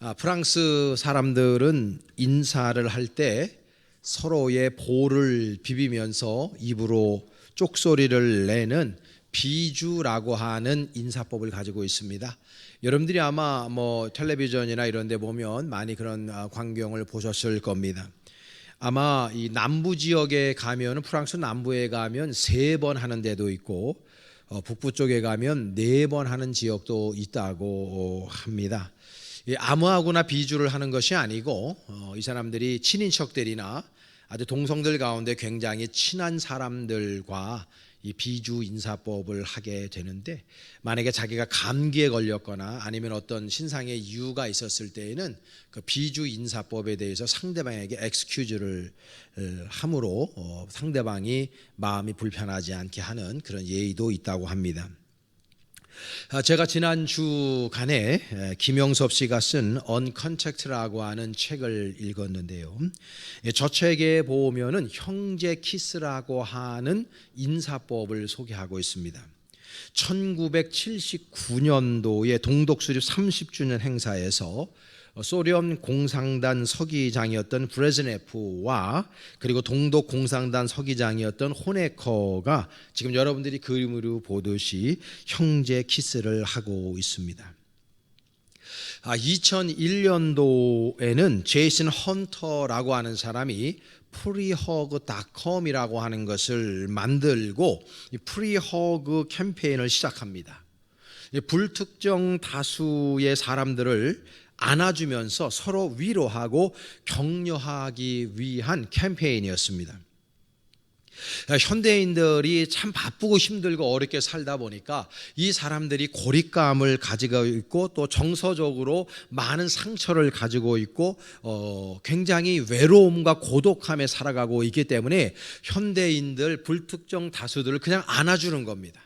아, 프랑스 사람들은 인사를 할 때 서로의 볼을 비비면서 입으로 쪽소리를 내는 비주라고 하는 인사법을 가지고 있습니다. 여러분들이 아마 뭐 텔레비전이나 이런 데 보면 많이 그런 아, 광경을 보셨을 겁니다. 아마 이 남부 지역에 가면 프랑스 남부에 가면 세 번 하는 데도 있고 어, 북부 쪽에 가면 네 번 하는 지역도 있다고 합니다. 이 암호하거나 비주를 하는 것이 아니고 어, 이 사람들이 친인척들이나 아주 동성들 가운데 굉장히 친한 사람들과 이 비주 인사법을 하게 되는데 만약에 자기가 감기에 걸렸거나 아니면 어떤 신상의 이유가 있었을 때에는 그 비주 인사법에 대해서 상대방에게 엑스큐즈를 함으로 어, 상대방이 마음이 불편하지 않게 하는 그런 예의도 있다고 합니다. 아, 제가 지난 주간에 김영섭 씨가 쓴 언컨택트라고 하는 책을 읽었는데요. 예, 저 책에 보면은 형제 키스라고 하는 인사법을 소개하고 있습니다. 1979년도에 동독 수립 30주년 행사에서 소련 공상단 서기장이었던 브레즈네프와 그리고 동독 공상단 서기장이었던 호네커가 지금 여러분들이 그림으로 보듯이 형제 키스를 하고 있습니다. 아, 2001년도에는 제이슨 헌터라고 하는 사람이 프리허그닷컴이라고 하는 것을 만들고 이 프리허그 캠페인을 시작합니다. 불특정 다수의 사람들을 안아주면서 서로 위로하고 격려하기 위한 캠페인이었습니다. 현대인들이 참 바쁘고 힘들고 어렵게 살다 보니까 이 사람들이 고립감을 가지고 있고 또 정서적으로 많은 상처를 가지고 있고 어, 굉장히 외로움과 고독함에 살아가고 있기 때문에 현대인들 불특정 다수들을 그냥 안아주는 겁니다.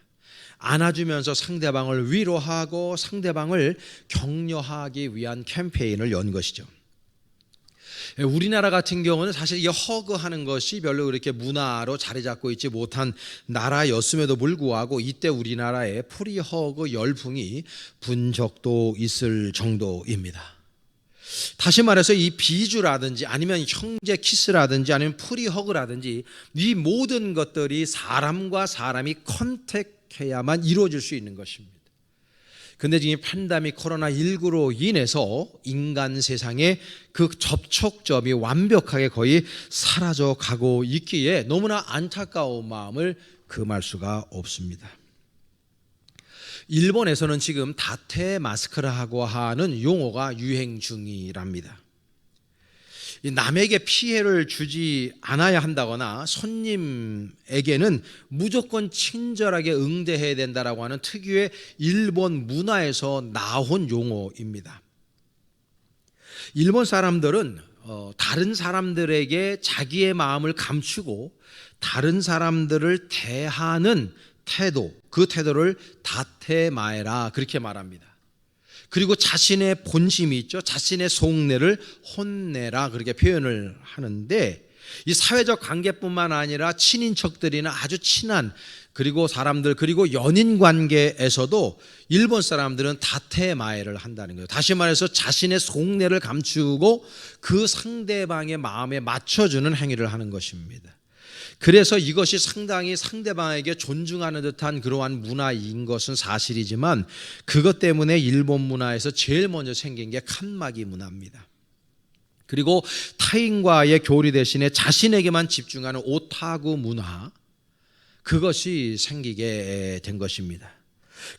안아주면서 상대방을 위로하고 상대방을 격려하기 위한 캠페인을 연 것이죠. 예, 우리나라 같은 경우는 사실 이 허그하는 것이 별로 그렇게 문화로 자리 잡고 있지 못한 나라였음에도 불구하고 이때 우리나라에 프리 허그 열풍이 분 적도 있을 정도입니다. 다시 말해서 이 비주라든지 아니면 형제 키스라든지 아니면 프리 허그라든지 이 모든 것들이 사람과 사람이 컨택 해야만 이루어질 수 있는 것입니다. 근데 지금 팬데믹 코로나 19로 인해서 인간 세상에 그 접촉점이 완벽하게 거의 사라져 가고 있기에 너무나 안타까운 마음을 금할 수가 없습니다. 일본에서는 지금 다테 마스크라고 하는 용어가 유행 중이랍니다. 남에게 피해를 주지 않아야 한다거나 손님에게는 무조건 친절하게 응대해야 된다라고 하는 특유의 일본 문화에서 나온 용어입니다. 일본 사람들은 어, 다른 사람들에게 자기의 마음을 감추고 다른 사람들을 대하는 태도, 그 태도를 다테마에라 그렇게 말합니다. 그리고 자신의 본심이 있죠. 자신의 속내를 혼내라 그렇게 표현을 하는데 이 사회적 관계뿐만 아니라 친인척들이나 아주 친한 그리고 사람들 그리고 연인 관계에서도 일본 사람들은 다테마에를 한다는 거예요. 다시 말해서 자신의 속내를 감추고 그 상대방의 마음에 맞춰주는 행위를 하는 것입니다. 그래서 이것이 상당히 상대방에게 존중하는 듯한 그러한 문화인 것은 사실이지만 그것 때문에 일본 문화에서 제일 먼저 생긴 게 칸막이 문화입니다. 그리고 타인과의 교리 대신에 자신에게만 집중하는 오타구 문화 그것이 생기게 된 것입니다.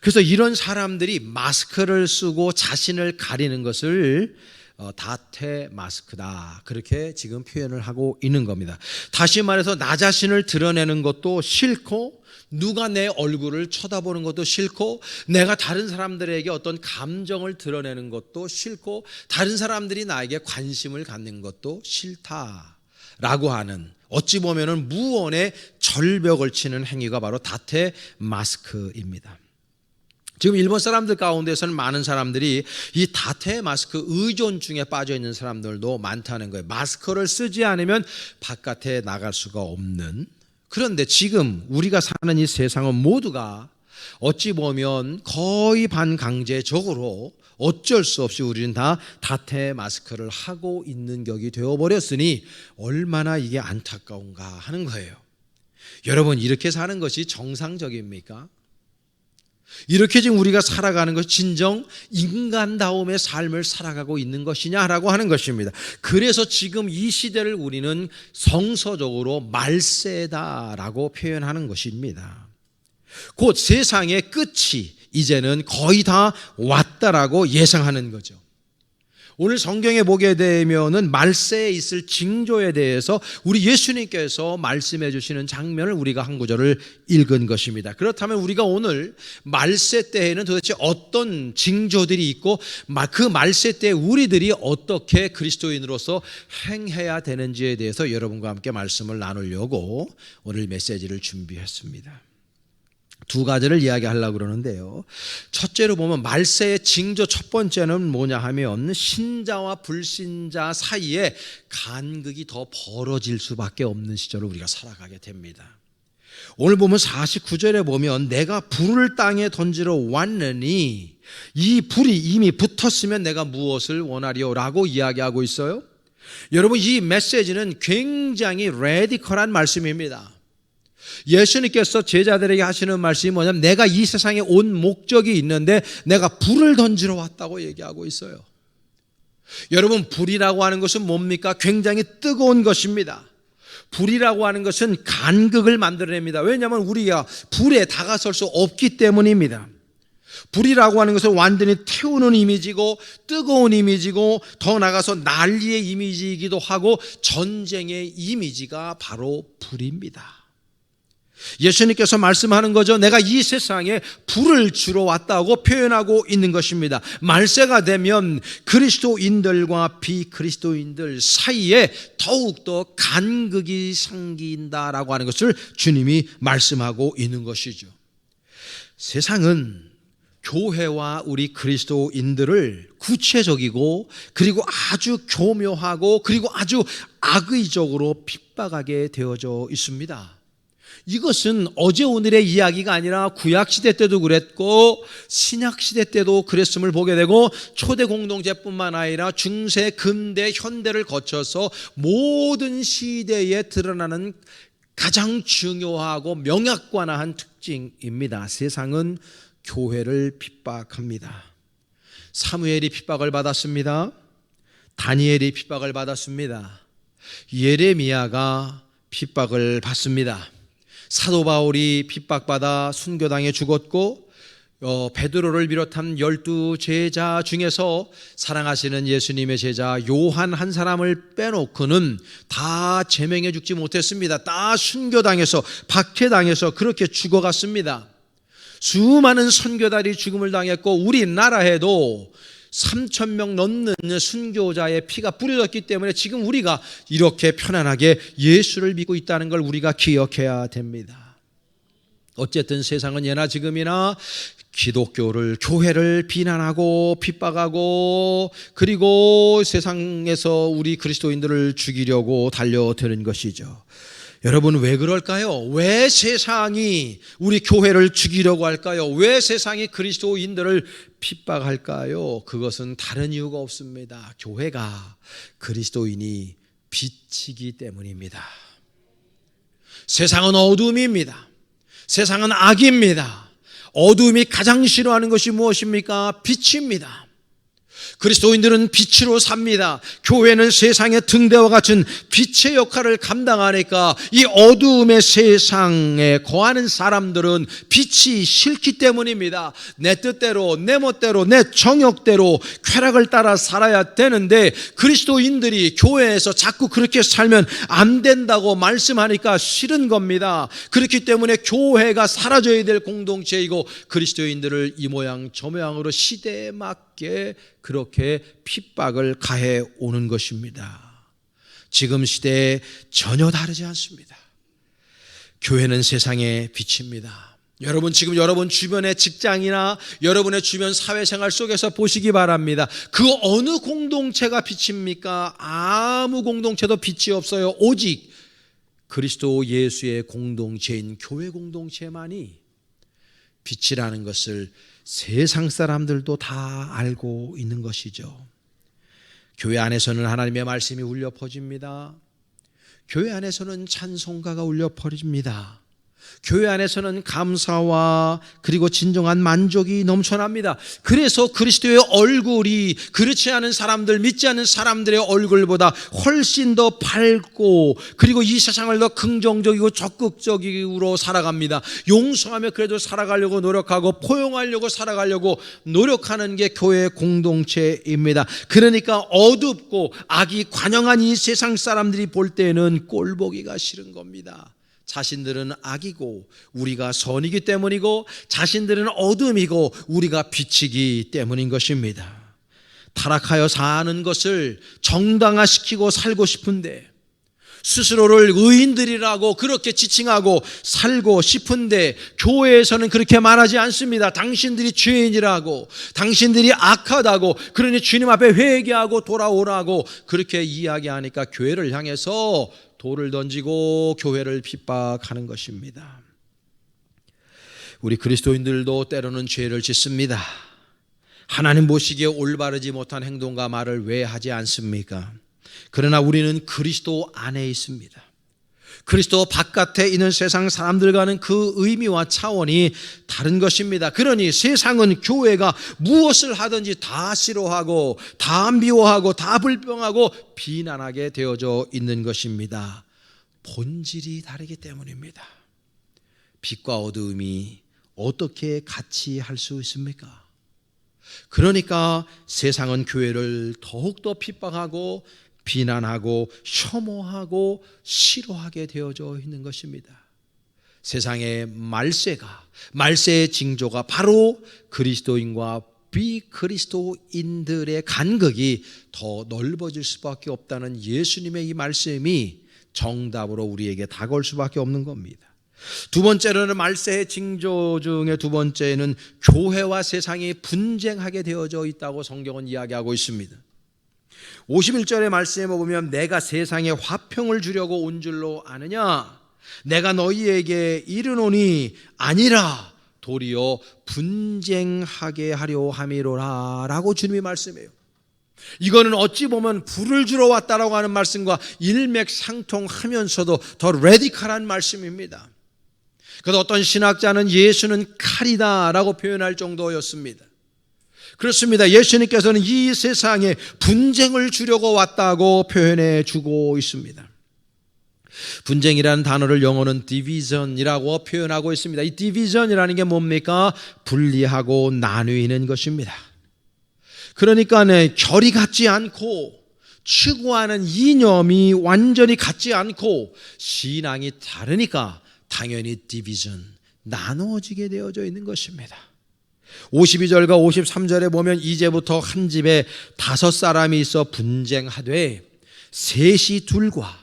그래서 이런 사람들이 마스크를 쓰고 자신을 가리는 것을 어, 다테 마스크다. 그렇게 지금 표현을 하고 있는 겁니다. 다시 말해서 나 자신을 드러내는 것도 싫고 누가 내 얼굴을 쳐다보는 것도 싫고 내가 다른 사람들에게 어떤 감정을 드러내는 것도 싫고 다른 사람들이 나에게 관심을 갖는 것도 싫다라고 하는 어찌 보면은 무언의 절벽을 치는 행위가 바로 다테 마스크입니다. 지금 일본 사람들 가운데서는 많은 사람들이 이 다테 마스크 의존중에 빠져 있는 사람들도 많다는 거예요. 마스크를 쓰지 않으면 바깥에 나갈 수가 없는. 그런데 지금 우리가 사는 이 세상은 모두가 어찌 보면 거의 반강제적으로 어쩔 수 없이 우리는 다 다태 마스크를 하고 있는 격이 되어버렸으니 얼마나 이게 안타까운가 하는 거예요. 여러분, 이렇게 사는 것이 정상적입니까? 이렇게 지금 우리가 살아가는 것이 진정 인간다움의 삶을 살아가고 있는 것이냐라고 하는 것입니다. 그래서 지금 이 시대를 우리는 성서적으로 말세다라고 표현하는 것입니다. 곧 세상의 끝이 이제는 거의 다 왔다라고 예상하는 거죠. 오늘 성경에 보게 되면은 말세에 있을 징조에 대해서 우리 예수님께서 말씀해 주시는 장면을 우리가 한 구절을 읽은 것입니다. 그렇다면 우리가 오늘 말세 때에는 도대체 어떤 징조들이 있고 그 말세 때 우리들이 어떻게 그리스도인으로서 행해야 되는지에 대해서 여러분과 함께 말씀을 나누려고 오늘 메시지를 준비했습니다. 두 가지를 이야기하려고 그러는데요. 첫째로 보면 말세의 징조 첫 번째는 뭐냐 하면 신자와 불신자 사이에 간극이 더 벌어질 수밖에 없는 시절을 우리가 살아가게 됩니다. 오늘 보면 49절에 보면 내가 불을 땅에 던지러 왔느니 이 불이 이미 붙었으면 내가 무엇을 원하리오라고 이야기하고 있어요. 여러분 이 메시지는 굉장히 레디컬한 말씀입니다. 예수님께서 제자들에게 하시는 말씀이 뭐냐면 내가 이 세상에 온 목적이 있는데 내가 불을 던지러 왔다고 얘기하고 있어요. 여러분, 불이라고 하는 것은 뭡니까? 굉장히 뜨거운 것입니다. 불이라고 하는 것은 간극을 만들어냅니다. 왜냐하면 우리가 불에 다가설 수 없기 때문입니다. 불이라고 하는 것은 완전히 태우는 이미지고 뜨거운 이미지고 더 나가서 난리의 이미지이기도 하고 전쟁의 이미지가 바로 불입니다. 예수님께서 말씀하는 거죠. 내가 이 세상에 불을 주러 왔다고 표현하고 있는 것입니다. 말세가 되면 그리스도인들과 비그리스도인들 사이에 더욱더 간극이 생긴다라고 하는 것을 주님이 말씀하고 있는 것이죠. 세상은 교회와 우리 그리스도인들을 구체적이고 그리고 아주 교묘하고 그리고 아주 악의적으로 핍박하게 되어져 있습니다. 이것은 어제 오늘의 이야기가 아니라 구약 시대 때도 그랬고 신약 시대 때도 그랬음을 보게 되고 초대 공동체뿐만 아니라 중세, 근대, 현대를 거쳐서 모든 시대에 드러나는 가장 중요하고 명약관화한 특징입니다. 세상은 교회를 핍박합니다. 사무엘이 핍박을 받았습니다. 다니엘이 핍박을 받았습니다. 예레미야가 핍박을 받습니다. 사도 바울이 핍박받아 순교당해 죽었고 어, 베드로를 비롯한 열두 제자 중에서 사랑하시는 예수님의 제자 요한 한 사람을 빼놓고는 다 제명해 죽지 못했습니다. 다 순교당해서 박해당해서 그렇게 죽어갔습니다. 수많은 선교달이 죽음을 당했고 우리나라에도 3천 명 넘는 순교자의 피가 뿌려졌기 때문에 지금 우리가 이렇게 편안하게 예수를 믿고 있다는 걸 우리가 기억해야 됩니다. 어쨌든 세상은 예나 지금이나 기독교를 교회를 비난하고 핍박하고 그리고 세상에서 우리 그리스도인들을 죽이려고 달려드는 것이죠. 여러분 왜 그럴까요? 왜 세상이 우리 교회를 죽이려고 할까요? 왜 세상이 그리스도인들을 핍박할까요? 그것은 다른 이유가 없습니다. 교회가 그리스도인이 빛이기 때문입니다. 세상은 어둠입니다. 세상은 악입니다. 어둠이 가장 싫어하는 것이 무엇입니까? 빛입니다. 그리스도인들은 빛으로 삽니다. 교회는 세상의 등대와 같은 빛의 역할을 감당하니까 이 어두움의 세상에 거하는 사람들은 빛이 싫기 때문입니다. 내 뜻대로, 내 멋대로, 내 정욕대로 쾌락을 따라 살아야 되는데 그리스도인들이 교회에서 자꾸 그렇게 살면 안 된다고 말씀하니까 싫은 겁니다. 그렇기 때문에 교회가 사라져야 될 공동체이고 그리스도인들을 이 모양 저 모양으로 시대에 맞 게 그렇게 핍박을 가해 오는 것입니다. 지금 시대에 전혀 다르지 않습니다. 교회는 세상의 빛입니다. 여러분 지금 여러분 주변의 직장이나 여러분의 주변 사회생활 속에서 보시기 바랍니다. 그 어느 공동체가 빛입니까? 아무 공동체도 빛이 없어요. 오직 그리스도 예수의 공동체인 교회 공동체만이 빛이라는 것을 세상 사람들도 다 알고 있는 것이죠. 교회 안에서는 하나님의 말씀이 울려 퍼집니다. 교회 안에서는 찬송가가 울려 퍼집니다. 교회 안에서는 감사와 그리고 진정한 만족이 넘쳐납니다. 그래서 그리스도의 얼굴이 그렇지 않은 사람들, 믿지 않는 사람들의 얼굴보다 훨씬 더 밝고 그리고 이 세상을 더 긍정적이고 적극적으로 살아갑니다. 용서하며 그래도 살아가려고 노력하고 포용하려고 살아가려고 노력하는 게 교회 공동체입니다. 그러니까 어둡고 악이 관영한 이 세상 사람들이 볼 때는 꼴보기가 싫은 겁니다. 자신들은 악이고 우리가 선이기 때문이고 자신들은 어둠이고 우리가 빛이기 때문인 것입니다. 타락하여 사는 것을 정당화시키고 살고 싶은데 스스로를 의인들이라고 그렇게 지칭하고 살고 싶은데 교회에서는 그렇게 말하지 않습니다. 당신들이 죄인이라고 당신들이 악하다고 그러니 주님 앞에 회개하고 돌아오라고 그렇게 이야기하니까 교회를 향해서 돌을 던지고 교회를 핍박하는 것입니다. 우리 그리스도인들도 때로는 죄를 짓습니다. 하나님 보시기에 올바르지 못한 행동과 말을 왜 하지 않습니까? 그러나 우리는 그리스도 안에 있습니다. 그리스도 바깥에 있는 세상 사람들과는 그 의미와 차원이 다른 것입니다. 그러니 세상은 교회가 무엇을 하든지 다 싫어하고 다 미워하고 다 불평하고 비난하게 되어져 있는 것입니다. 본질이 다르기 때문입니다. 빛과 어두움이 어떻게 같이 할 수 있습니까? 그러니까 세상은 교회를 더욱더 핍박하고 비난하고 혐오하고 싫어하게 되어져 있는 것입니다. 세상의 말세가 말세의 징조가 바로 그리스도인과 비그리스도인들의 간극이 더 넓어질 수밖에 없다는 예수님의 이 말씀이 정답으로 우리에게 다가올 수밖에 없는 겁니다. 두 번째로는 말세의 징조 중에 두 번째는 교회와 세상이 분쟁하게 되어져 있다고 성경은 이야기하고 있습니다. 51절의 말씀에 보면 내가 세상에 화평을 주려고 온 줄로 아느냐 내가 너희에게 이르노니 아니라 도리어 분쟁하게 하려 함이로라 라고 주님이 말씀해요. 이거는 어찌 보면 불을 주러 왔다라고 하는 말씀과 일맥상통하면서도 더 레디컬한 말씀입니다. 그래서 어떤 신학자는 예수는 칼이다라고 표현할 정도였습니다. 그렇습니다. 예수님께서는 이 세상에 분쟁을 주려고 왔다고 표현해 주고 있습니다. 분쟁이라는 단어를 영어는 division이라고 표현하고 있습니다. 이 division이라는 게 뭡니까? 분리하고 나누는 것입니다. 그러니까 네, 결이 같지 않고 추구하는 이념이 완전히 같지 않고 신앙이 다르니까 당연히 디비전 나누어지게 되어져 있는 것입니다. 52절과 53절에 보면 이제부터 한 집에 다섯 사람이 있어 분쟁하되 셋이 둘과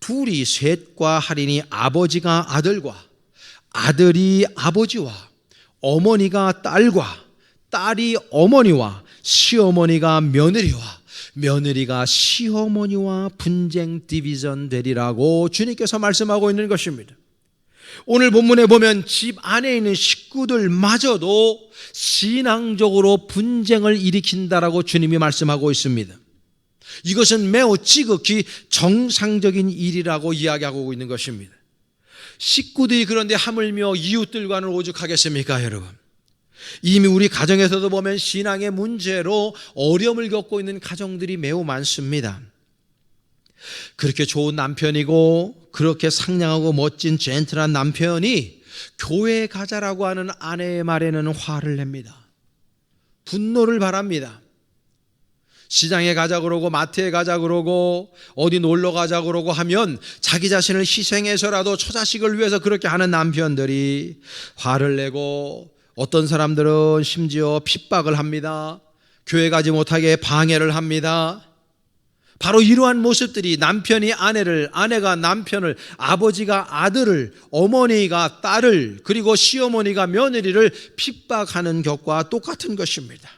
둘이 셋과 하리니 아버지가 아들과 아들이 아버지와 어머니가 딸과 딸이 어머니와 시어머니가 며느리와 며느리가 시어머니와 분쟁 디비전 되리라고 주님께서 말씀하고 있는 것입니다. 오늘 본문에 보면 집 안에 있는 식구들마저도 신앙적으로 분쟁을 일으킨다라고 주님이 말씀하고 있습니다. 이것은 매우 지극히 정상적인 일이라고 이야기하고 있는 것입니다. 식구들이 그런데 하물며 이웃들과는 오죽하겠습니까, 여러분? 이미 우리 가정에서도 보면 신앙의 문제로 어려움을 겪고 있는 가정들이 매우 많습니다. 그렇게 좋은 남편이고 그렇게 상냥하고 멋진 젠틀한 남편이 교회에 가자라고 하는 아내의 말에는 화를 냅니다. 분노를 바랍니다. 시장에 가자 그러고 마트에 가자 그러고 어디 놀러 가자 그러고 하면 자기 자신을 희생해서라도 처자식을 위해서 그렇게 하는 남편들이 화를 내고 어떤 사람들은 심지어 핍박을 합니다. 교회 가지 못하게 방해를 합니다. 바로 이러한 모습들이 남편이 아내를, 아내가 남편을, 아버지가 아들을, 어머니가 딸을, 그리고 시어머니가 며느리를 핍박하는 것과 똑같은 것입니다.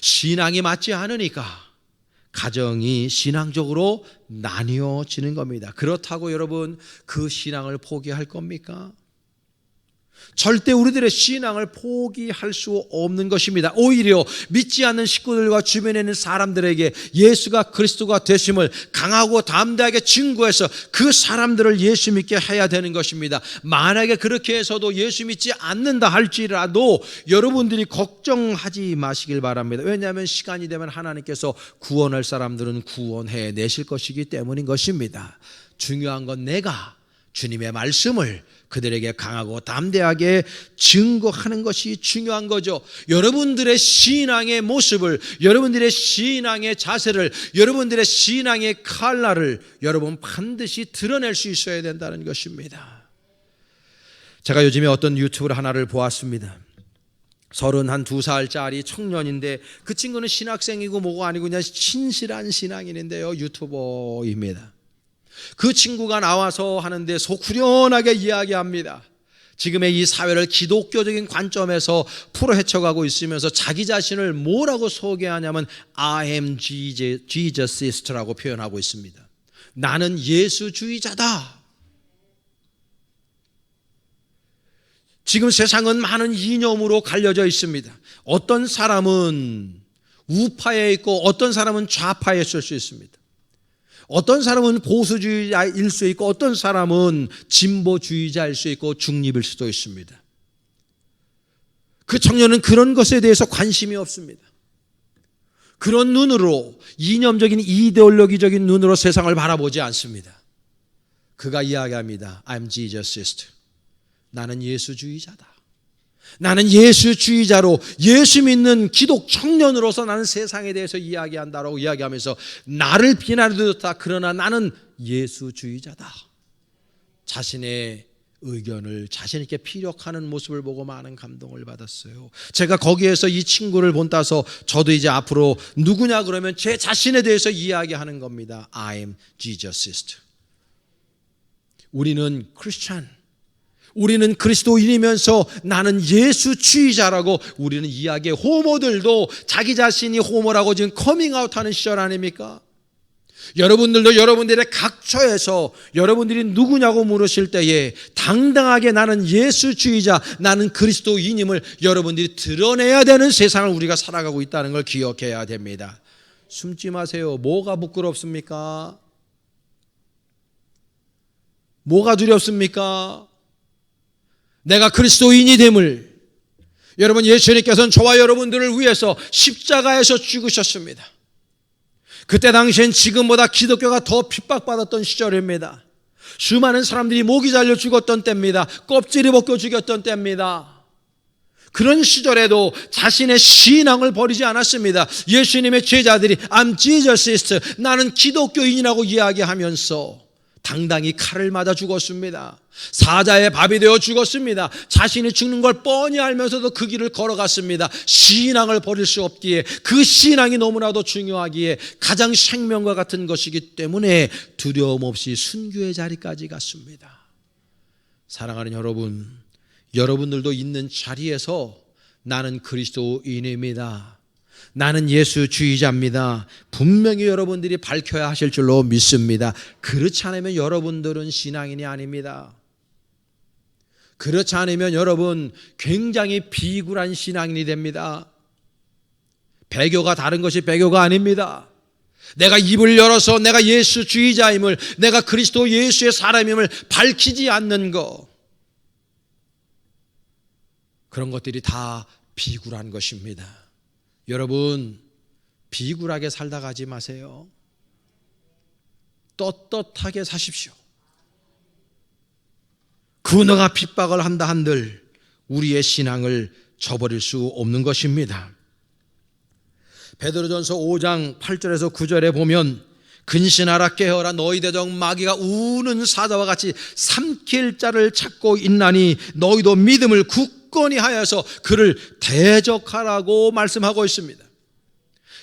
신앙이 맞지 않으니까 가정이 신앙적으로 나뉘어지는 겁니다. 그렇다고 여러분 그 신앙을 포기할 겁니까? 절대 우리들의 신앙을 포기할 수 없는 것입니다. 오히려 믿지 않는 식구들과 주변에 있는 사람들에게 예수가 그리스도가 되심을 강하고 담대하게 증거해서 그 사람들을 예수 믿게 해야 되는 것입니다. 만약에 그렇게 해서도 예수 믿지 않는다 할지라도 여러분들이 걱정하지 마시길 바랍니다. 왜냐하면 시간이 되면 하나님께서 구원할 사람들은 구원해 내실 것이기 때문인 것입니다. 중요한 건 내가 주님의 말씀을 그들에게 강하고 담대하게 증거하는 것이 중요한 거죠. 여러분들의 신앙의 모습을, 여러분들의 신앙의 자세를, 여러분들의 신앙의 칼라를 여러분 반드시 드러낼 수 있어야 된다는 것입니다. 제가 요즘에 어떤 유튜브를 하나를 보았습니다. 서른 한 두 살짜리 청년인데 그 친구는 신학생이고 뭐고 아니고 그냥 신실한 신앙인인데요. 유튜버입니다. 그 친구가 나와서 하는데 속 후련하게 이야기합니다. 지금의 이 사회를 기독교적인 관점에서 풀어 헤쳐가고 있으면서 자기 자신을 뭐라고 소개하냐면 I am Jesus라고 표현하고 있습니다. 나는 예수주의자다. 지금 세상은 많은 이념으로 갈려져 있습니다. 어떤 사람은 우파에 있고 어떤 사람은 좌파에 있을 수 있습니다. 어떤 사람은 보수주의자일 수 있고 어떤 사람은 진보주의자일 수 있고 중립일 수도 있습니다. 그 청년은 그런 것에 대해서 관심이 없습니다. 그런 눈으로 이념적인 이데올로기적인 눈으로 세상을 바라보지 않습니다. 그가 이야기합니다. I'm Jesusist. 나는 예수주의자다. 나는 예수주의자로 예수 믿는 기독 청년으로서 나는 세상에 대해서 이야기한다라고 이야기하면서 나를 비난하다 그러나 나는 예수주의자다. 자신의 의견을 자신 있게 피력하는 모습을 보고 많은 감동을 받았어요. 제가 거기에서 이 친구를 본따서 저도 이제 앞으로 누구냐 그러면 제 자신에 대해서 이야기하는 겁니다. I'm Jesusist. 우리는 크리스찬 우리는 그리스도인이면서 나는 예수 주의자라고 우리는 이야기해 호모들도 자기 자신이 호모라고 지금 커밍아웃하는 시절 아닙니까? 여러분들도 여러분들의 각처에서 여러분들이 누구냐고 물으실 때에 당당하게 나는 예수주의자, 나는 그리스도인임을 여러분들이 드러내야 되는 세상을 우리가 살아가고 있다는 걸 기억해야 됩니다. 숨지 마세요. 뭐가 부끄럽습니까? 뭐가 두렵습니까? 내가 그리스도인이 됨을 여러분 예수님께서는 저와 여러분들을 위해서 십자가에서 죽으셨습니다. 그때 당시엔 지금보다 기독교가 더 핍박받았던 시절입니다. 수많은 사람들이 목이 잘려 죽었던 때입니다. 껍질이 벗겨 죽였던 때입니다. 그런 시절에도 자신의 신앙을 버리지 않았습니다. 예수님의 제자들이 I'm Jesusist, 나는 기독교인이라고 이야기하면서 당당히 칼을 맞아 죽었습니다. 사자의 밥이 되어 죽었습니다. 자신이 죽는 걸 뻔히 알면서도 그 길을 걸어갔습니다. 신앙을 버릴 수 없기에 그 신앙이 너무나도 중요하기에 가장 생명과 같은 것이기 때문에 두려움 없이 순교의 자리까지 갔습니다. 사랑하는 여러분, 여러분들도 있는 자리에서 나는 그리스도인입니다. 나는 예수 주의자입니다. 분명히 여러분들이 밝혀야 하실 줄로 믿습니다. 그렇지 않으면 여러분들은 신앙인이 아닙니다. 그렇지 않으면 여러분 굉장히 비굴한 신앙인이 됩니다. 배교가 다른 것이 배교가 아닙니다. 내가 입을 열어서 내가 예수 주의자임을, 내가 그리스도 예수의 사람임을 밝히지 않는 것. 그런 것들이 다 비굴한 것입니다. 여러분, 비굴하게 살다 가지 마세요. 떳떳하게 사십시오. 그너가 핍박을 한다 한들 우리의 신앙을 저버릴 수 없는 것입니다. 베드로전서 5장 8절에서 9절에 보면 근신하라 깨어라 너희 대적 마귀가 우는 사자와 같이 삼킬 자를 찾고 있나니 너희도 믿음을 굳 건히 하여서 그를 대적하라고 말씀하고 있습니다.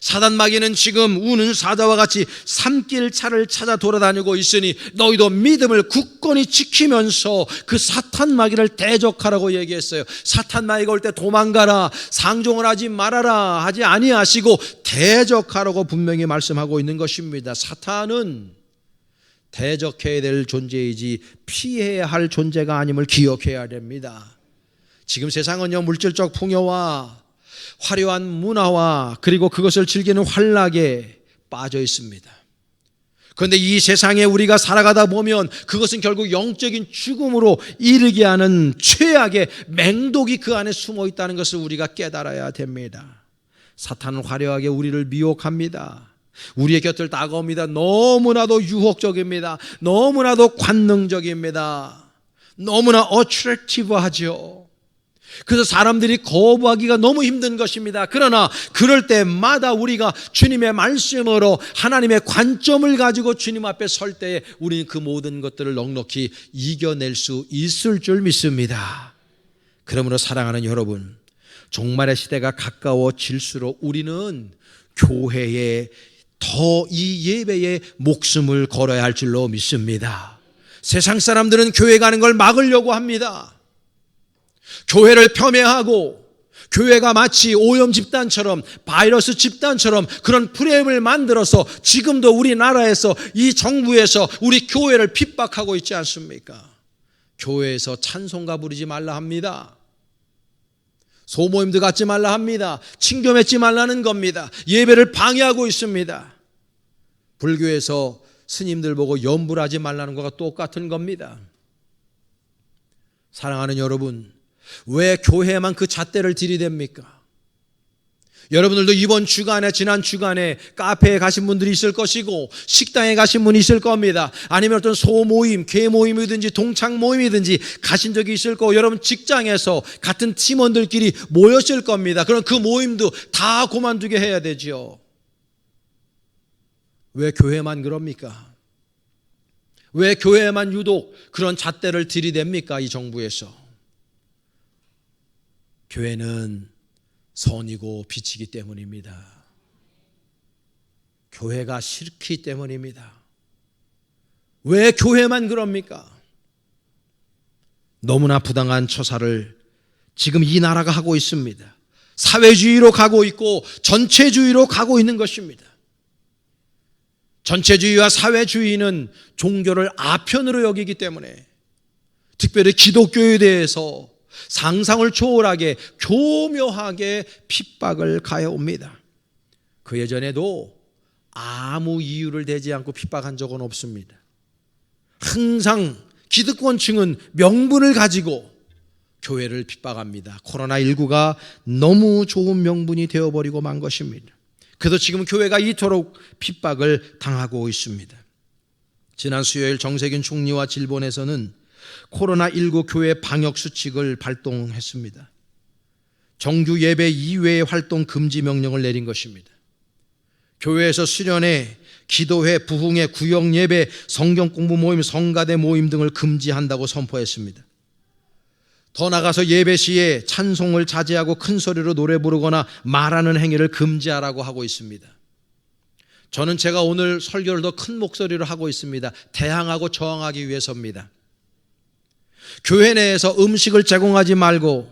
사단 마귀는 지금 우는 사자와 같이 삼길 차를 찾아 돌아다니고 있으니 너희도 믿음을 굳건히 지키면서 그 사탄 마귀를 대적하라고 얘기했어요. 사탄 마귀가 올 때 도망가라, 상종을 하지 말아라 하지 아니하시고 대적하라고 분명히 말씀하고 있는 것입니다. 사탄은 대적해야 될 존재이지 피해야 할 존재가 아님을 기억해야 됩니다. 지금 세상은요 물질적 풍요와 화려한 문화와 그리고 그것을 즐기는 환락에 빠져 있습니다. 그런데 이 세상에 우리가 살아가다 보면 그것은 결국 영적인 죽음으로 이르게 하는 최악의 맹독이 그 안에 숨어 있다는 것을 우리가 깨달아야 됩니다. 사탄은 화려하게 우리를 미혹합니다. 우리의 곁을 다가옵니다. 너무나도 유혹적입니다. 너무나도 관능적입니다. 너무나 어트랙티브하죠. 그래서 사람들이 거부하기가 너무 힘든 것입니다. 그러나 그럴 때마다 우리가 주님의 말씀으로 하나님의 관점을 가지고 주님 앞에 설 때에 우리는 그 모든 것들을 넉넉히 이겨낼 수 있을 줄 믿습니다. 그러므로 사랑하는 여러분, 종말의 시대가 가까워질수록 우리는 교회에 더 이 예배에 목숨을 걸어야 할 줄로 믿습니다. 세상 사람들은 교회 가는 걸 막으려고 합니다. 교회를 폄훼하고 교회가 마치 오염 집단처럼 바이러스 집단처럼 그런 프레임을 만들어서 지금도 우리나라에서 이 정부에서 우리 교회를 핍박하고 있지 않습니까? 교회에서 찬송가 부르지 말라 합니다. 소모임도 갖지 말라 합니다. 친교 맺지 말라는 겁니다. 예배를 방해하고 있습니다. 불교에서 스님들 보고 염불하지 말라는 것과 똑같은 겁니다. 사랑하는 여러분, 왜 교회에만 그 잣대를 들이댑니까? 여러분들도 이번 주간에 지난 주간에 카페에 가신 분들이 있을 것이고 식당에 가신 분이 있을 겁니다. 아니면 어떤 소모임, 개모임이든지 동창 모임이든지 가신 적이 있을 거고 여러분 직장에서 같은 팀원들끼리 모였을 겁니다. 그럼 그 모임도 다 그만두게 해야 되지요. 왜 교회만 그럽니까? 왜 교회에만 유독 그런 잣대를 들이댑니까? 이 정부에서. 교회는 선이고 빛이기 때문입니다. 교회가 싫기 때문입니다. 왜 교회만 그럽니까? 너무나 부당한 처사를 지금 이 나라가 하고 있습니다. 사회주의로 가고 있고 전체주의로 가고 있는 것입니다. 전체주의와 사회주의는 종교를 아편으로 여기기 때문에 특별히 기독교에 대해서 상상을 초월하게 교묘하게 핍박을 가해옵니다. 그 예전에도 아무 이유를 대지 않고 핍박한 적은 없습니다. 항상 기득권층은 명분을 가지고 교회를 핍박합니다. 코로나19가 너무 좋은 명분이 되어버리고 만 것입니다. 그래서 지금 교회가 이토록 핍박을 당하고 있습니다. 지난 수요일 정세균 총리와 질본에서는 코로나19 교회 방역 수칙을 발동했습니다. 정규 예배 이외의 활동 금지 명령을 내린 것입니다. 교회에서 수련회, 기도회, 부흥회, 구역 예배, 성경 공부 모임, 성가대 모임 등을 금지한다고 선포했습니다. 더 나가서 예배 시에 찬송을 자제하고 큰 소리로 노래 부르거나 말하는 행위를 금지하라고 하고 있습니다. 저는 제가 오늘 설교를 더 큰 목소리로 하고 있습니다. 대항하고 저항하기 위해서입니다. 교회 내에서 음식을 제공하지 말고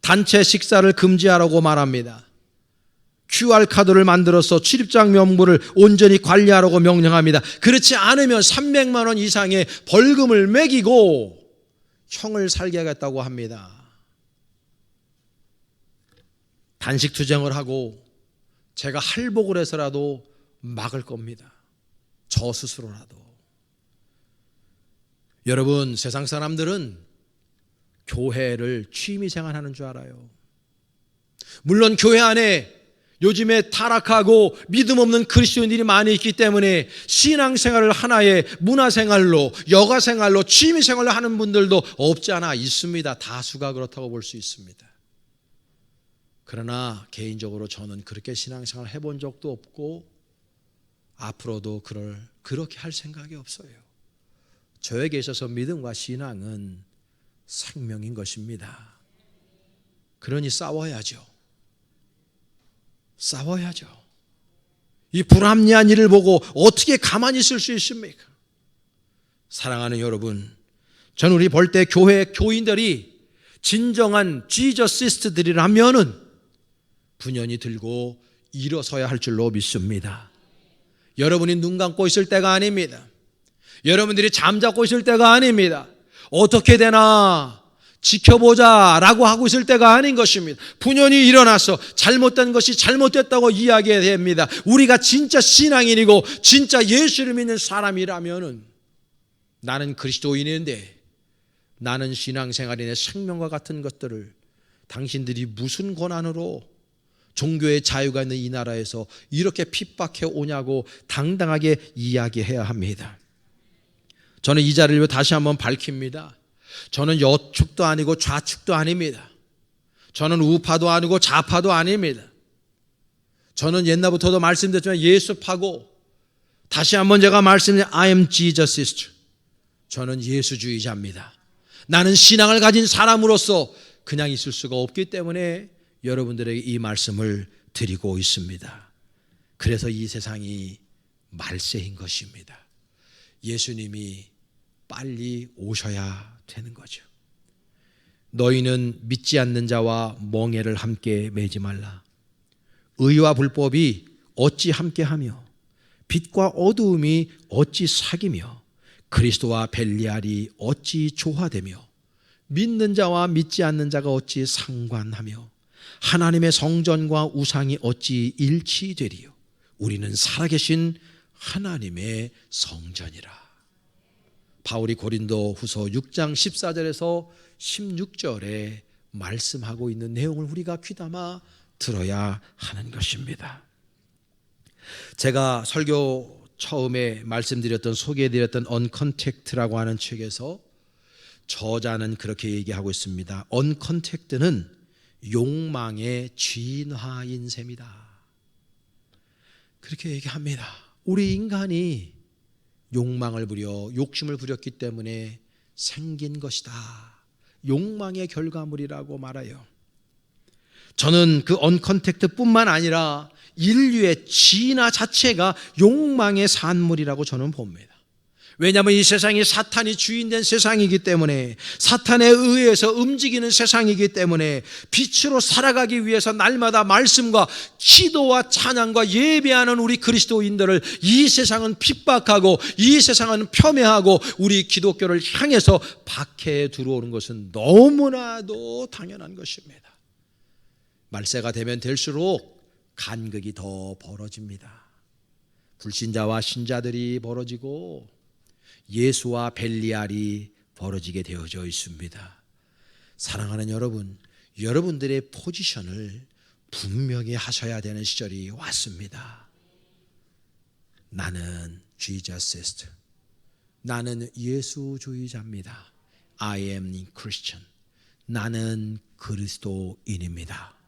단체 식사를 금지하라고 말합니다. QR카드를 만들어서 출입장 명부를 온전히 관리하라고 명령합니다. 그렇지 않으면 300만 원 이상의 벌금을 매기고 형을 살게 하겠다고 합니다. 단식 투쟁을 하고 제가 할복을 해서라도 막을 겁니다. 저 스스로라도. 여러분, 세상 사람들은 교회를 취미 생활하는 줄 알아요. 물론 교회 안에 요즘에 타락하고 믿음 없는 그리스도인들이 많이 있기 때문에 신앙생활을 하나의 문화생활로 여가생활로 취미생활로 하는 분들도 없지 않아 있습니다. 다수가 그렇다고 볼 수 있습니다. 그러나 개인적으로 저는 그렇게 신앙생활 해본 적도 없고 앞으로도 그럴 그렇게 할 생각이 없어요. 저에게 있어서 믿음과 신앙은 생명인 것입니다. 그러니 싸워야죠. 싸워야죠. 이 불합리한 일을 보고 어떻게 가만히 있을 수 있습니까? 사랑하는 여러분, 저는 우리 볼 때 교회 교인들이 진정한 지저시스트들이라면은 분연이 들고 일어서야 할 줄로 믿습니다. 여러분이 눈 감고 있을 때가 아닙니다. 여러분들이 잠자고 있을 때가 아닙니다. 어떻게 되나 지켜보자 라고 하고 있을 때가 아닌 것입니다. 분연히 일어나서 잘못된 것이 잘못됐다고 이야기해야 됩니다. 우리가 진짜 신앙인이고 진짜 예수를 믿는 사람이라면은 나는 그리스도인인데 나는 신앙생활인의 생명과 같은 것들을 당신들이 무슨 권한으로 종교의 자유가 있는 이 나라에서 이렇게 핍박해 오냐고 당당하게 이야기해야 합니다. 저는 이 자리를 다시 한번 밝힙니다. 저는 여축도 아니고 좌축도 아닙니다. 저는 우파도 아니고 좌파도 아닙니다. 저는 옛날부터도 말씀드렸지만 예수파고 다시 한번 제가 말씀드린 I am Jesusist. 저는 예수주의자입니다. 나는 신앙을 가진 사람으로서 그냥 있을 수가 없기 때문에 여러분들에게 이 말씀을 드리고 있습니다. 그래서 이 세상이 말세인 것입니다. 예수님이 빨리 오셔야 되는 거죠. 너희는 믿지 않는 자와 멍해를 함께 매지 말라. 의와 불법이 어찌 함께하며 빛과 어두움이 어찌 사귀며 그리스도와 벨리알이 어찌 조화되며 믿는 자와 믿지 않는 자가 어찌 상관하며 하나님의 성전과 우상이 어찌 일치되리요 우리는 살아계신 하나님의 성전이라 바울이 고린도 후서 6장 14절에서 16절에 말씀하고 있는 내용을 우리가 귀담아 들어야 하는 것입니다. 제가 설교 처음에 말씀드렸던 소개해드렸던 언컨택트라고 하는 책에서 저자는 그렇게 얘기하고 있습니다. 언컨택트는 욕망의 진화인 셈이다. 그렇게 얘기합니다. 우리 인간이 욕망을 부려 욕심을 부렸기 때문에 생긴 것이다. 욕망의 결과물이라고 말해요. 저는 그 언컨택트뿐만 아니라 인류의 진화 자체가 욕망의 산물이라고 저는 봅니다. 왜냐하면 이 세상이 사탄이 주인된 세상이기 때문에 사탄에 의해서 움직이는 세상이기 때문에 빛으로 살아가기 위해서 날마다 말씀과 기도와 찬양과 예배하는 우리 그리스도인들을 이 세상은 핍박하고 이 세상은 폄훼하고 우리 기독교를 향해서 박해 들어오는 것은 너무나도 당연한 것입니다. 말세가 되면 될수록 간극이 더 벌어집니다. 불신자와 신자들이 벌어지고 예수와 벨리알이 벌어지게 되어져 있습니다. 사랑하는 여러분, 여러분들의 포지션을 분명히 하셔야 되는 시절이 왔습니다. 나는 Jesus. 나는 예수주의자입니다. I am Christian. 나는 그리스도인입니다.